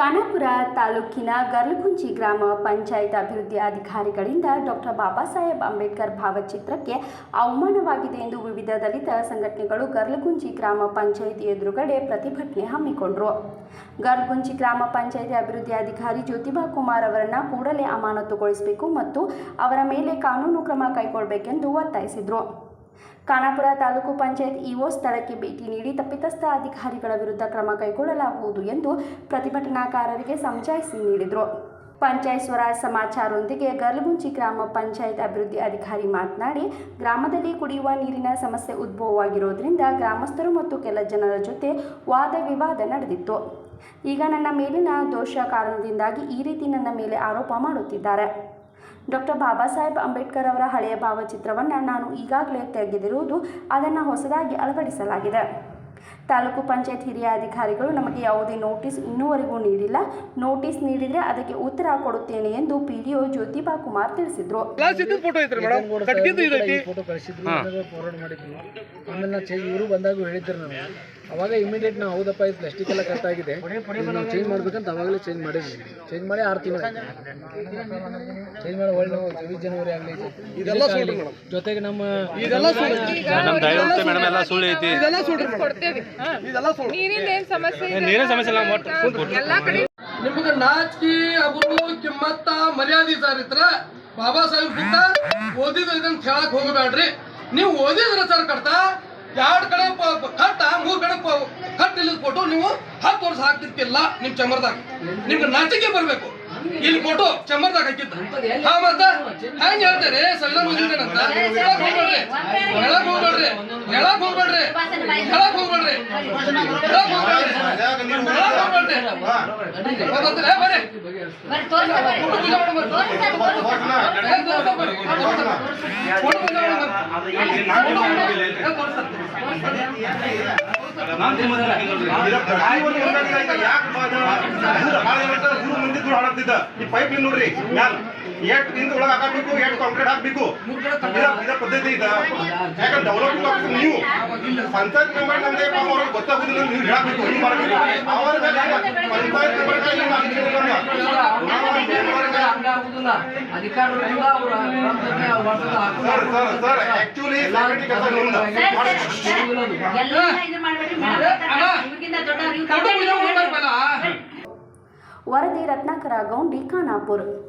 ಖಾನಾಪುರ ತಾಲೂಕಿನ ಗರ್ಲಕುಂಚಿ ಗ್ರಾಮ ಪಂಚಾಯತ್ ಅಭಿವೃದ್ಧಿ ಅಧಿಕಾರಿಗಳಿಂದ ಡಾಕ್ಟರ್ ಬಾಬಾ ಸಾಹೇಬ್ ಅಂಬೇಡ್ಕರ್ ಭಾವಚಿತ್ರಕ್ಕೆ ಅವಮಾನವಾಗಿದೆ ಎಂದು ವಿವಿಧ ದಲಿತ ಸಂಘಟನೆಗಳು ಗರ್ಲಕುಂಚಿ ಗ್ರಾಮ ಪಂಚಾಯಿತಿ ಎದುರುಗಡೆ ಪ್ರತಿಭಟನೆ ಹಮ್ಮಿಕೊಂಡರು. ಗರ್ಲಕುಂಚಿ ಗ್ರಾಮ ಪಂಚಾಯಿತಿ ಅಭಿವೃದ್ಧಿ ಅಧಿಕಾರಿ ಜ್ಯೋತಿಬಾ ಕುಮಾರ್ ಅವರನ್ನು ಕೂಡಲೇ ಅಮಾನತುಗೊಳಿಸಬೇಕು ಮತ್ತು ಅವರ ಮೇಲೆ ಕಾನೂನು ಕ್ರಮ ಕೈಗೊಳ್ಳಬೇಕೆಂದು ಒತ್ತಾಯಿಸಿದರು. ಖಾನಾಪುರ ತಾಲೂಕು ಪಂಚಾಯತ್ ಇಒ ಸ್ಥಳಕ್ಕೆ ಭೇಟಿ ನೀಡಿ ತಪ್ಪಿತಸ್ಥ ಅಧಿಕಾರಿಗಳ ವಿರುದ್ಧ ಕ್ರಮ ಕೈಗೊಳ್ಳಲಾಗುವುದು ಎಂದು ಪ್ರತಿಭಟನಾಕಾರರಿಗೆ ಸಮಜಾಯಿಸಿ ನೀಡಿದರು. ಪಂಚಾಯತ್ ಸ್ವರಾಜ್ ಸಮಾಚಾರದೊಂದಿಗೆ ಗರ್ಲಗುಂಚಿ ಗ್ರಾಮ ಪಂಚಾಯತ್ ಅಭಿವೃದ್ಧಿ ಅಧಿಕಾರಿ ಮಾತನಾಡಿ, ಗ್ರಾಮದಲ್ಲಿ ಕುಡಿಯುವ ನೀರಿನ ಸಮಸ್ಯೆ ಉದ್ಭವವಾಗಿರೋದ್ರಿಂದ ಗ್ರಾಮಸ್ಥರು ಮತ್ತು ಕೆಲ ಜನರ ಜೊತೆ ವಾದ ವಿವಾದ ನಡೆದಿತ್ತು. ಈಗ ನನ್ನ ಮೇಲಿನ ದೋಷ ಕಾರಣದಿಂದಾಗಿ ಈ ರೀತಿ ನನ್ನ ಮೇಲೆ ಆರೋಪ ಮಾಡುತ್ತಿದ್ದಾರೆ. ಡಾಕ್ಟರ್ ಬಾಬಾ ಸಾಹೇಬ್ ಅಂಬೇಡ್ಕರ್ ಅವರ ಹಳೆಯ ಭಾವಚಿತ್ರವನ್ನು ನಾನು ಈಗಾಗಲೇ ತೆಗೆದಿರುವುದು ಅದನ್ನು ಹೊಸದಾಗಿ ಅಳವಡಿಸಲಾಗಿದೆ. ತಾಲೂಕು ಪಂಚಾಯತ್ ಹಿರಿಯ ಅಧಿಕಾರಿಗಳು ನಮಗೆ ಯಾವುದೇ ನೋಟಿಸ್ ಇನ್ನೂವರೆಗೂ ನೀಡಿಲ್ಲ. ನೋಟಿಸ್ ನೀಡಿದರೆ ಅದಕ್ಕೆ ಉತ್ತರ ಕೊಡುತ್ತೇನೆ ಎಂದು P D O Jyotiba Kumar ತಿಳಿಸಿದರು. ಫೋಟೋ ಕಳಿಸಿದ್ರು ಫಾರ್ವರ್ಡ್ ಮಾಡಿದ್ರು ಆಮೇಲೆ ಇವರು ಬಂದಾಗ ಹೇಳಿದ್ರು ನನಗೆ ಅವಾಗ ಇಮಿಡಿಯೇಟ್ ನಾವು ಹೌದಪ್ಪ ಇದು ಪ್ಲಾಸ್ಟಿಕ್ ಎಲ್ಲ ಕಟ್ ಆಗಿದೆ. ನಾವು ಚೇಂಜ್ ಮಾಡ್ಬೇಕಂತ ಅವಾಗಲೇ ಚೇಂಜ್ ಮಾಡಿದ್ವಿ. ಚೇಂಜ್ ಮಾಡಿ ಆರು ತಿಂಗಳು ಚೇಂಜ್ ಮಾಡಿ ಒಳ್ಳೆ ನಾವು ಚೌಬೀಸ್ ಜನವರಿ ಆಗಲಿ. ಇದೆಲ್ಲ ಸುಳ್ಳು ಮೇಡಮ್. ಜೊತೆಗೆ ನಮ್ಮ ಇದೆಲ್ಲ ಸುಳ್ಳು. ನಮ್ಮ ದಯವಿಟ್ಟು ಮೇಡಮ್ ಎಲ್ಲ ಸುಳ್ಳು ಐತಿ. ಇದೆಲ್ಲ ಸುಳ್ಳು ಇದೆಲ್ಲ ಸುಳ್ಳು. ನೀರಿನ ಸಮಸ್ಯೆ ಇದೆ ನೀರಿನ ಸಮಸ್ಯೆ ಇಲ್ಲ ಒಟ್ಟು ಎಲ್ಲಾ ಕಡೆ ನಿಮ್ಗೆ ನಾಚಿಕೆ ಅವರು ಕಿಮ್ಮತ್ತ ಮರ್ಯಾದೆ ಸರ್ ಇದ್ರ ಬಾಬಾ ಸಾಹೇಬ್ ಬಿಟ್ಟ ಓದಿದ ಇದನ್ನ ಕೇಳಕ್ ಹೋಗಬೇಡ್ರಿ. ನೀವು ಓದಿದ್ರ ಸರ್ ಕಟ್ಟ ಎರಡ್ ಕಡೆ ಕಟ್ಟ ಫೋಟೋ ನೀವು ಹತ್ತು ವರ್ಷ ಹಾಕ್ತಿರ್ತಿಲ್ಲ ನಿಮ್ ಚಮರ್ದಾಗ ನಿಮ್ಗೆ ನಾಚಿಕೆ ಬರ್ಬೇಕು ಇಲ್ಲಿ ಫೋಟೋ ಚಮರ್ದಾಗ ಹಾಕಿದ್ದ ಹಾ ಮತ್ತ ಹೆಂಗ್ ಹೇಳ್ತಾರೆ ಸಂವಿಧಾನ ಓದಿದ್ದೇನಂತ ಹೇಳಕ್ ಹೋಗ್ಬೇಡ್ರಿ ಹೇಳಕ್ ಹೋಗ್ಬೇಡ್ರಿ ಹೇಳಕ್ ಹೋಗ್ಬೇಡ್ರಿ ಹೇಳಕ್ ಹೋಗ್ಬೇಡ್ರಿ ಹೇಳಕ್ ಹೋಗ್ಬೇಡ್ರಿ ಹೇಳಕ್ ಹೋಗ್ಬೇಡ್ರಿ ಗೊತ್ತಾಗ್ತದೆ? ಬರ್ರಿ. ಬರ್ರಿ. ಹಾಳಾಗ್ತಿದ್ದ ಈ ಪೈಪ್ ನೋಡ್ರಿ. ಎಟ್ ಇಂದ ಒಳಗೆ ಹಾಕಬೇಕು ಎಟ್ ಕಾಂಕ್ರೀಟ್ ಹಾಕಬೇಕು. ಇದ ಪದ್ಧತಿ ಇದ ಯಾಕಂದ್ರೆ ಡೆವಲಪ್ಮೆಂಟ್ ಆಗ್ತದೆ ನೀವು ಪಂಚಾಯತ್ ಮೆಂಬರ್ ನಮ್ಗೆ ಪಾಪ ಅವ್ರಿಗೆ ಗೊತ್ತಾಗುದಿಲ್ಲ ನೀವು ಹೇಳಬೇಕು ಅವ್ರ ಮೇಲೆ ಪಂಚಾಯತ್ ಮೆಂಬರ್ ಮಾಡೋಣ ಅಧಿಕಾರ ವರದಿ ರತ್ನಾಕರ ಗೌಂಡಿ ಖಾನಾಪುರ್.